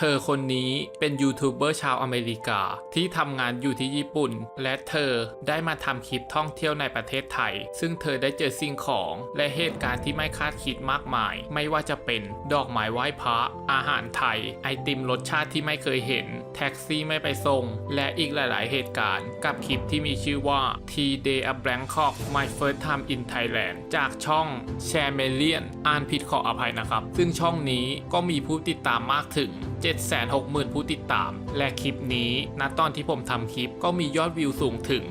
เธอคนนี้เป็นยูทูบเบอร์ชาวอเมริกา ที่ทำงานอยู่ที่ญี่ปุ่น และเธอได้มาทำคลิปท่องเที่ยวในประเทศไทย ซึ่งเธอได้เจอสิ่งของและเหตุการณ์ที่ไม่คาดคิดมากมาย ไม่ว่าจะเป็นดอกไม้ไหว้พระ อาหารไทย ไอติมรสชาติที่ไม่เคยเห็น แท็กซี่ไม่ไปส่ง และอีกหลาย ๆ เหตุการณ์ กับคลิปที่มีชื่อว่า T Day at Bangkok My First Time in Thailand จากช่อง s h a m e l i a n อ่านผิดขออภัยนะครับ ซึ่งช่องนี้ก็มีผู้ติดตามมากถึง 760,000 ผู้ติดตาม และคลิปนี้ณตอนที่ผมทำคลิปก็มียอดวิวสูงถึง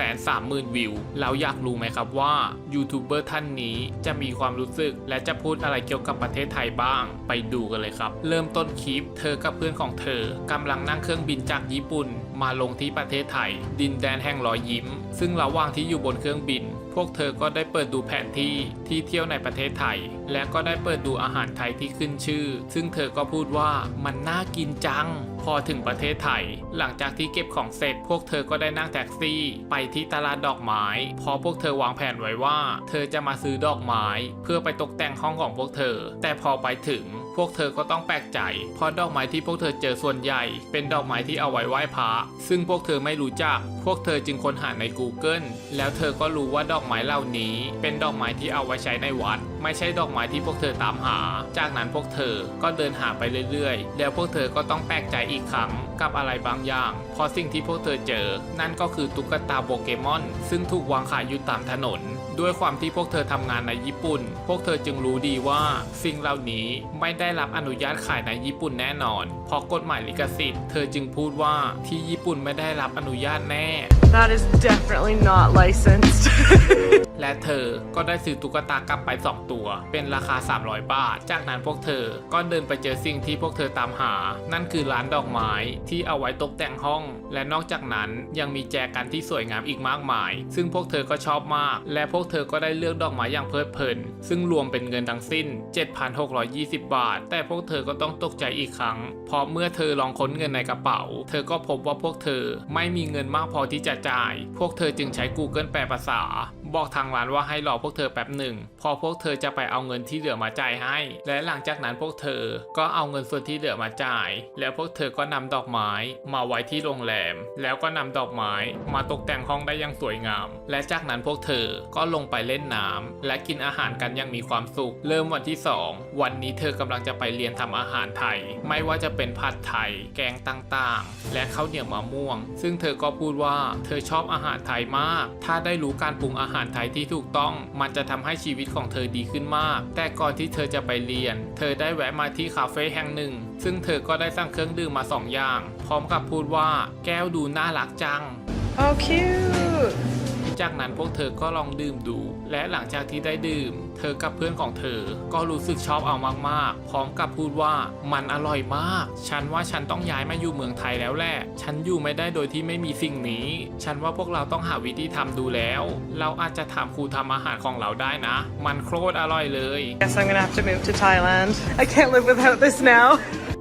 230,000 วิว แล้วอยากรู้ไหมครับว่ายูทูบเบอร์ท่านนี้จะมีความรู้สึกและจะพูดอะไรเกี่ยวกับประเทศไทยบ้าง ไปดูกันเลยครับ เริ่มต้นคลิป เธอกับเพื่อนของเธอกำลังนั่งเครื่องบินจากญี่ปุ่น มาลงที่ประเทศไทย ดินแดนแห่งรอยยิ้ม ซึ่งระหว่างที่อยู่บนเครื่องบินพวกเธอก็ได้เปิดดูแผนที่ที่เที่ยวในประเทศไทย และก็ได้เปิดดูอาหารไทยที่ขึ้นชื่อ ซึ่งเธอก็พูดว่ามันน่ากินจัง พอถึงประเทศไทย หลังจากที่เก็บของเสร็จ พวกเธอก็ได้นั่งแท็กซี่ไปที่ตลาดดอกไม้เพราะพวกเธอวางแผนไว้ว่า เธอจะมาซื้อดอกไม้ เพื่อไปตกแต่งห้องของพวกเธอ แต่พอไปถึง พวกเธอก็ต้องแปลกใจ เพราะดอกไม้ที่พวกเธอเจอส่วนใหญ่ เป็นดอกไม้ที่เอาไว้ไหว้พระซึ่งพวกเธอไม่รู้จัก พวกเธอจึงค้นหาใน Google แล้วเธอก็รู้ว่าดอกไม้เหล่านี้ เป็นดอกไม้ที่เอาไว้ใช้ในวัด ไม่ใช่ดอกไม้ที่พวกเธอตามหา จากนั้นพวกเธอก็เดินหาไปเรื่อยๆ แล้วพวกเธอก็ต้องแปลกใจอีกครั้งกับอะไรบางอย่าง เพราะสิ่งที่พวกเธอเจอ นั่นก็คือตุ๊กตาโปเกมอน ซึ่งถูกวางขายอยู่ตามถนน ด้วยความที่พวกเธอทำงานในญี่ปุ่น พวกเธอจึงรู้ดีว่าสิ่งเหล่านี้ไม่ได้รับอนุญาตขายในญี่ปุ่นแน่นอน เพราะกฎหมายลิขสิทธิ์ เธอจึงพูดว่าที่ญี่ปุ่นไม่ได้รับอนุญาตแน่ That is definitely not licensed. และเธอก็ได้ซื้อตุ๊กตากลับไป 2 ตัว เป็นราคา 300 บาท จากนั้นพวกเธอก็เดินไปเจอสิ่งที่พวกเธอตามหา นั่นคือร้านดอกไม้ที่เอาไว้ตกแต่งห้อง และนอกจากนั้นยังมีแจกันที่สวยงามอีกมากมาย ซึ่งพวกเธอก็ชอบมาก และพวกเธอก็ได้เลือกดอกไม้อย่างเพลิดเพลิน ซึ่งรวมเป็นเงินทั้งสิ้น 7,620 บาท แต่พวกเธอก็ต้องตกใจอีกครั้ง เพราะเมื่อเธอลองค้นเงินในกระเป๋า เธอก็พบว่าพวกเธอไม่มีเงินมากพอที่จะจ่าย พวกเธอจึงใช้ Google แปลภาษา บอกทางร้านว่าให้รอพวกเธอแป๊บหนึ่ง พอพวกเธอจะไปเอาเงินที่เหลือมาจ่ายให้ และหลังจากนั้นพวกเธอก็เอาเงินส่วนที่เหลือมาจ่าย แล้วพวกเธอก็นำดอกไม้มาไว้ที่โรงแรม แล้วก็นำดอกไม้มาตกแต่งห้องได้อย่างสวยงาม และจากนั้นพวกเธอก็ลงไปเล่นน้ำและกินอาหารกันอย่างมีความสุข เริ่มวันที่ 2 วันนี้เธอกำลังจะไปเรียนทำอาหารไทย ไม่ว่าจะเป็นผัดไทย แกงต่างๆ และข้าวเหนียวมะม่วง ซึ่งเธอก็พูดว่าเธอชอบอาหารไทยมาก ถ้าได้รู้การปรุงอาหารไทยที่ถูกต้องมันจะทำให้ชีวิตของเธอดีขึ้นมาก แต่ก่อนที่เธอจะไปเรียน เธอได้แวะมาที่คาเฟ่แห่งหนึ่ง ซึ่งเธอก็ได้สั่งเครื่องดื่มมาสองอย่าง พร้อมกับพูดว่าแก้วดูน่ารักจัง oh, cute. จากนั้นพวกเธอก็ลองดื่มดู และหลังจากที่ได้ดื่ม เธอกับเพื่อนของเธอ ก็รู้สึกชอบเอามากๆ พร้อมกับพูดว่ามันอร่อยมาก ฉันว่าฉันต้องย้ายมาอยู่เมืองไทยแล้วแหละ ฉันอยู่ไม่ได้โดยที่ไม่มีสิ่งนี้ ฉันว่าพวกเราต้องหาวิธีทำดูแล้ว เราอาจจะถามครูทำอาหารของเราได้นะ มันโคตรอร่อยเลย Guess I'm gonna have to move to Thailand. I can't live without this now.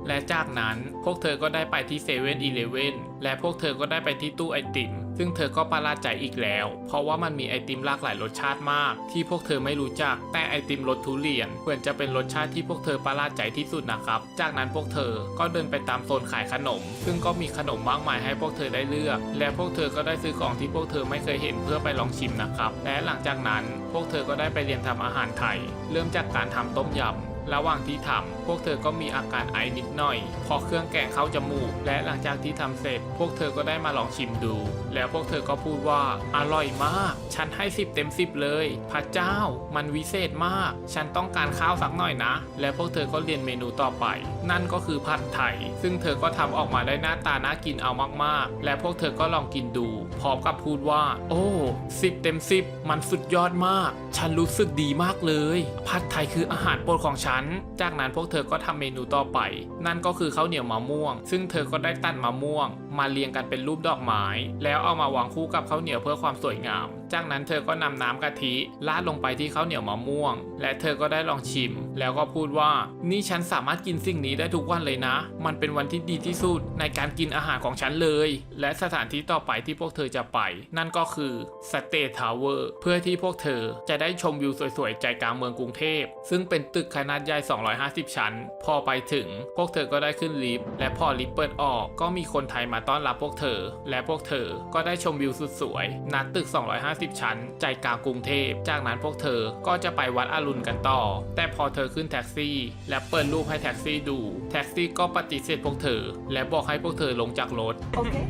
และจากนั้นพวกเธอก็ได้ไปที่เซเว่นอีเลเว่นและพวกเธอก็ได้ไปที่ตู้ไอติม ซึ่งเธอก็ประหลาดใจอีกแล้ว เพราะว่ามันมีไอติมหลากหลายรสชาติมาก ที่พวกเธอไม่รู้จัก แต่ไอติมรสทุเรียนเหมือนจะเป็นรสชาติที่พวกเธอประหลาดใจที่สุดนะครับ จากนั้นพวกเธอก็เดินไปตามโซนขายขนม ซึ่งก็มีขนมมากมายให้พวกเธอได้เลือก และพวกเธอก็ได้ซื้อของที่พวกเธอไม่เคยเห็นเพื่อไปลองชิมนะครับ และหลังจากนั้นพวกเธอก็ได้ไปเรียนทำอาหารไทย เริ่มจากการทำต้มยำ ระหว่างที่ทำพวกเธอก็มีอาการไอนิดหน่อย พอเครื่องแกงเข้าจมูก และหลังจากที่ทำเสร็จ พวกเธอก็ได้มาลองชิมดู แล้วพวกเธอก็พูดว่า อร่อยมาก ฉันให้ 10 เต็ม 10 เลย พระเจ้า มันวิเศษมาก ฉันต้องการข้าวสักหน่อยนะ และพวกเธอก็เรียนเมนูต่อไป นั่นก็คือผัดไทย ซึ่งเธอก็ทำออกมาได้หน้าตาน่ากินเอามากๆ และพวกเธอก็ลองกินดู พร้อมกับพูดว่า โอ้10เต็ม10มันสุดยอดมาก ฉันรู้สึกดีมากเลย ผัดไทยคืออาหารโปรดของฉันจากนั้นพวกเธอก็ทำเมนูต่อไป นั่นก็คือข้าวเหนียวมะม่วง ซึ่งเธอก็ได้ตัดมะม่วง มาเรียงกันเป็นรูปดอกไม้ แล้วเอามาวางคู่กับข้าวเหนียวเพื่อความสวยงาม จากนั้นเธอก็นำน้ำกะทิราดลงไปที่ข้าวเหนียวมะม่วง และเธอก็ได้ลองชิม แล้วก็พูดว่า นี่ฉันสามารถกินสิ่งนี้ได้ทุกวันเลยนะ มันเป็นวันที่ดีที่สุดในการกินอาหารของฉันเลย และสถานที่ต่อไปที่พวกเธอจะไป นั่นก็คือสเตทาวเวอร์เพื่อที่พวกเธอจะได้ชมวิวสวยๆ ใจกลางเมืองกรุงเทพ ซึ่งเป็นตึกขนาดใหญ่ 250 ชั้น พอไปถึง พวกเธอก็ได้ขึ้นลิฟต์และพอลิฟต์เปิดออกก็มีคนไทยมาต้อนรับพวกเธอ และพวกเธอก็ได้ชมวิวสุดสวยณตึก 250ชั้น ใจกลางกรุงเทพ จากนั้นพวกเธอก็จะไปวัดอรุณกันต่อ แต่พอเธอขึ้นแท็กซี่ และเปิดรูปให้แท็กซี่ดู แท็กซี่ก็ปฏิเสธพวกเธอ และบอกให้พวกเธอลงจากรถ Okay?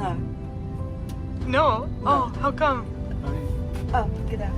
No. No. Oh, how come? Oh, get out.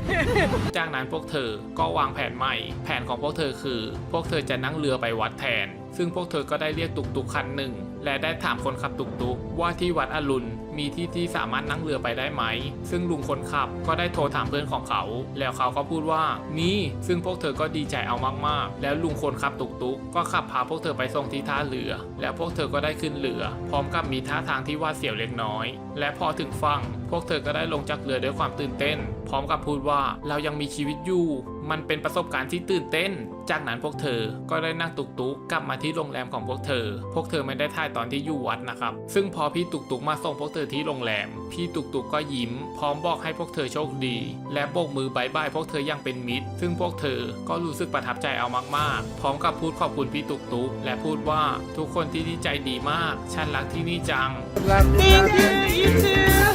จากนั้นพวกเธอก็วางแผนใหม่ แผนของพวกเธอคือ พวกเธอจะนั่งเรือไปวัดแทน ซึ่งพวกเธอก็ได้เรียกตุกตุกคันหนึ่ง และได้ถามคนขับตุกตุกว่าที่วัดอรุณมีที่ที่สามารถนั่งเรือไปได้ไหม ซึ่งลุงคนขับก็ได้โทรถามเพื่อนของเขา แล้วเขาก็พูดว่ามีซึ่งพวกเธอก็ดีใจเอามากๆ แล้วลุงคนขับตุกตุกก็ขับพาพวกเธอไปส่งที่ท่าเรือ แล้วพวกเธอก็ได้ขึ้นเรือ พร้อมกับมีท่าทางที่ว่าเสียวเล็กน้อย และพอถึงฝั่งพวกเธอก็ได้ลงจากเรือด้วยความตื่นเต้น พร้อมกับพูดว่าเรายังมีชีวิตอยู่ มันเป็นประสบการณ์ที่ตื่นเต้น จากนั้นพวกเธอก็ได้นั่งตุกตุกกลับมาที่โรงแรมของพวกเธอ พวกเธอไม่ได้ถ่ายตอนที่อยู่วัดนะครับ ซึ่งพอพี่ตุกตุกมาส่งพวกเธอที่โรงแรม พี่ตุกตุกก็ยิ้ม พร้อมบอกให้พวกเธอโชคดี และโบกมือบายบายพวกเธออย่างเป็นมิตร ซึ่งพวกเธอก็รู้สึกประทับใจเอามากๆ พร้อมกับพูดขอบคุณพี่ตุกตุกและพูดว่าทุกคนที่นี่ใจดีมาก ฉันรักที่นี่จัง Thank you. You too.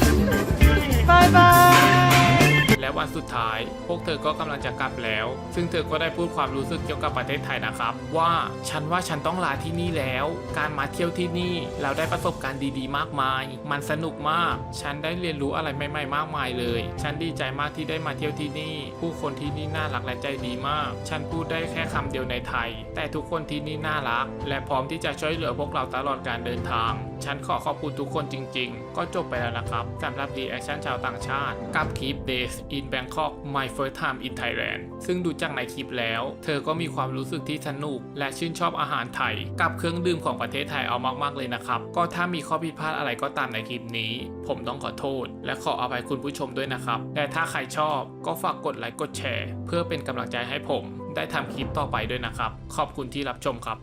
วันสุดท้าย พวกเธอก็กำลังจะกลับแล้ว ซึ่งเธอก็ได้พูดความรู้สึกเกี่ยวกับประเทศไทยนะครับ ว่าฉันว่าฉันต้องลาที่นี่แล้ว การมาเที่ยวที่นี่เราได้ประสบการณ์ดีๆ มากมาย มันสนุกมาก ฉันได้เรียนรู้อะไรใหม่ๆ มากมายเลย ฉันดีใจมากที่ได้มาเที่ยวที่นี่ ผู้คนที่นี่น่ารักและใจดีมาก ฉันพูดได้แค่คำเดียวในไทย แต่ทุกคนที่นี่น่ารัก และพร้อมที่จะช่วยเหลือพวกเราตลอดการเดินทาง ฉันขอขอบคุณทุกคนจริงๆ ก็จบไปแล้วนะครับสำหรับรีแอคชั่นชาวต่างชาติ กับคลิป Days in Bangkok My First Time in Thailand ซึ่งดูจากในคลิปแล้ว เธอก็มีความรู้สึกที่สนุก และชื่นชอบอาหารไทย กับเครื่องดื่มของประเทศไทยเอามากๆเลยนะครับ ก็ถ้ามีข้อผิดพลาดอะไรก็ตามในคลิปนี้ ผมต้องขอโทษ และขออภัยคุณผู้ชมด้วยนะครับแต่ถ้าใครชอบก็ฝากกดไลค์กดแชร์ เพื่อเป็นกำลังใจให้ผม ได้ทำคลิปต่อไปด้วยนะครับ ขอบคุณที่รับชมครับ